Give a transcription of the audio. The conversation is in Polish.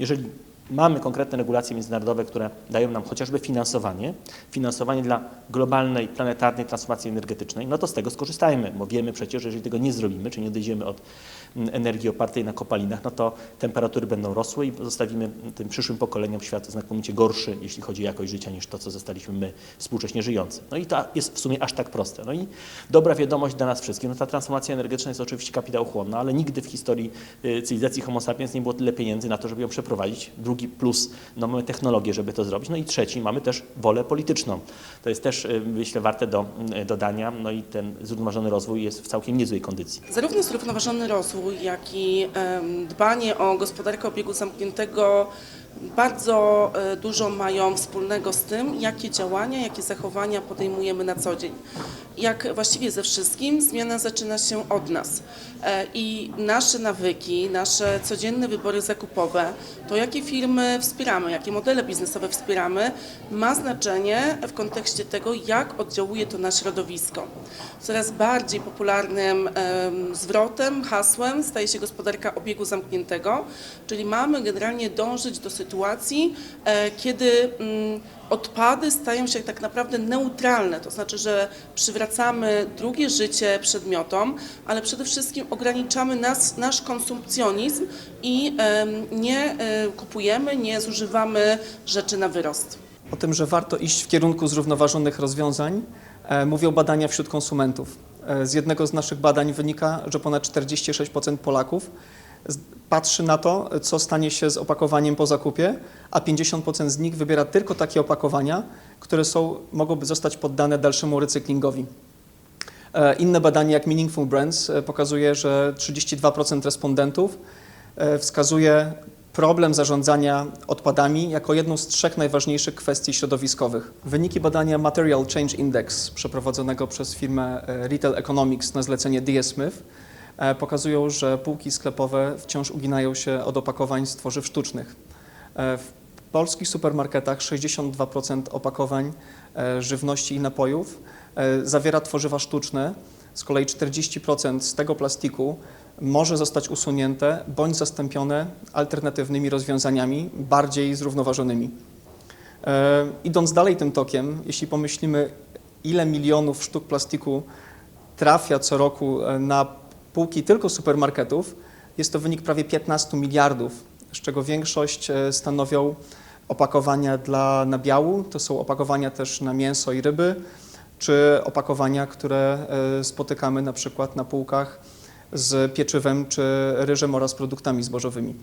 Jeżeli mamy konkretne regulacje międzynarodowe, które dają nam chociażby finansowanie, finansowanie dla globalnej, planetarnej transformacji energetycznej, no to z tego skorzystajmy, bo wiemy przecież, że jeżeli tego nie zrobimy, czyli nie odejdziemy od mm, energii opartej na kopalinach, no to temperatury będą rosły i zostawimy tym przyszłym pokoleniom świat znakomicie gorszy, jeśli chodzi o jakość życia, niż to, co zostaliśmy my współcześnie żyjący. No i to jest w sumie aż tak proste. No i dobra wiadomość dla nas wszystkich, no ta transformacja energetyczna jest oczywiście kapitałochłonna, ale nigdy w historii y, cywilizacji Homo sapiens nie było tyle pieniędzy na to, żeby ją przeprowadzić. Drugi plus, no mamy technologię, żeby to zrobić. No i trzeci, mamy też wolę polityczną. To jest też, y, myślę, warte do y, dodania. No i ten zrównoważony rozwój jest w całkiem niezłej kondycji. Zarówno zrównoważony rozwój, jak i dbanie o gospodarkę obiegu zamkniętego bardzo e, dużo mają wspólnego z tym, jakie działania, jakie zachowania podejmujemy na co dzień. Jak właściwie ze wszystkim, zmiana zaczyna się od nas. E, I nasze nawyki, nasze codzienne wybory zakupowe, to jakie firmy wspieramy, jakie modele biznesowe wspieramy, ma znaczenie w kontekście tego, jak oddziałuje to na środowisko. Coraz bardziej popularnym em, zwrotem, hasłem staje się gospodarka obiegu zamkniętego, czyli mamy generalnie dążyć do sytuacji, e, kiedy mm, odpady stają się tak naprawdę neutralne, to znaczy, że przywracamy drugie życie przedmiotom, ale przede wszystkim ograniczamy nas, nasz konsumpcjonizm i nie e, kupujemy, nie zużywamy rzeczy na wyrost. O tym, że warto iść w kierunku zrównoważonych rozwiązań, e, mówią badania wśród konsumentów. E, Z jednego z naszych badań wynika, że ponad 46% Polaków patrzy na to, co stanie się z opakowaniem po zakupie, a 50% z nich wybiera tylko takie opakowania, które są, mogłyby zostać poddane dalszemu recyklingowi. E, Inne badanie, jak Meaningful Brands, e, pokazuje, że 32% respondentów e, wskazuje problem zarządzania odpadami jako jedną z trzech najważniejszych kwestii środowiskowych. Wyniki badania Material Change Index przeprowadzonego przez firmę Retail Economics na zlecenie DS Smith e, pokazują, że półki sklepowe wciąż uginają się od opakowań z tworzyw sztucznych. E, W polskich supermarketach 62% opakowań e, żywności i napojów e, zawiera tworzywa sztuczne, z kolei 40% z tego plastiku może zostać usunięte bądź zastąpione alternatywnymi rozwiązaniami bardziej zrównoważonymi. E, Idąc dalej tym tokiem, jeśli pomyślimy, ile milionów sztuk plastiku trafia co roku e, na półki tylko supermarketów, jest to wynik prawie 15 miliardów, z czego większość e, stanowią opakowania dla nabiału, to są opakowania też na mięso i ryby, czy opakowania, które e, spotykamy na przykład na półkach z pieczywem czy ryżem oraz produktami zbożowymi.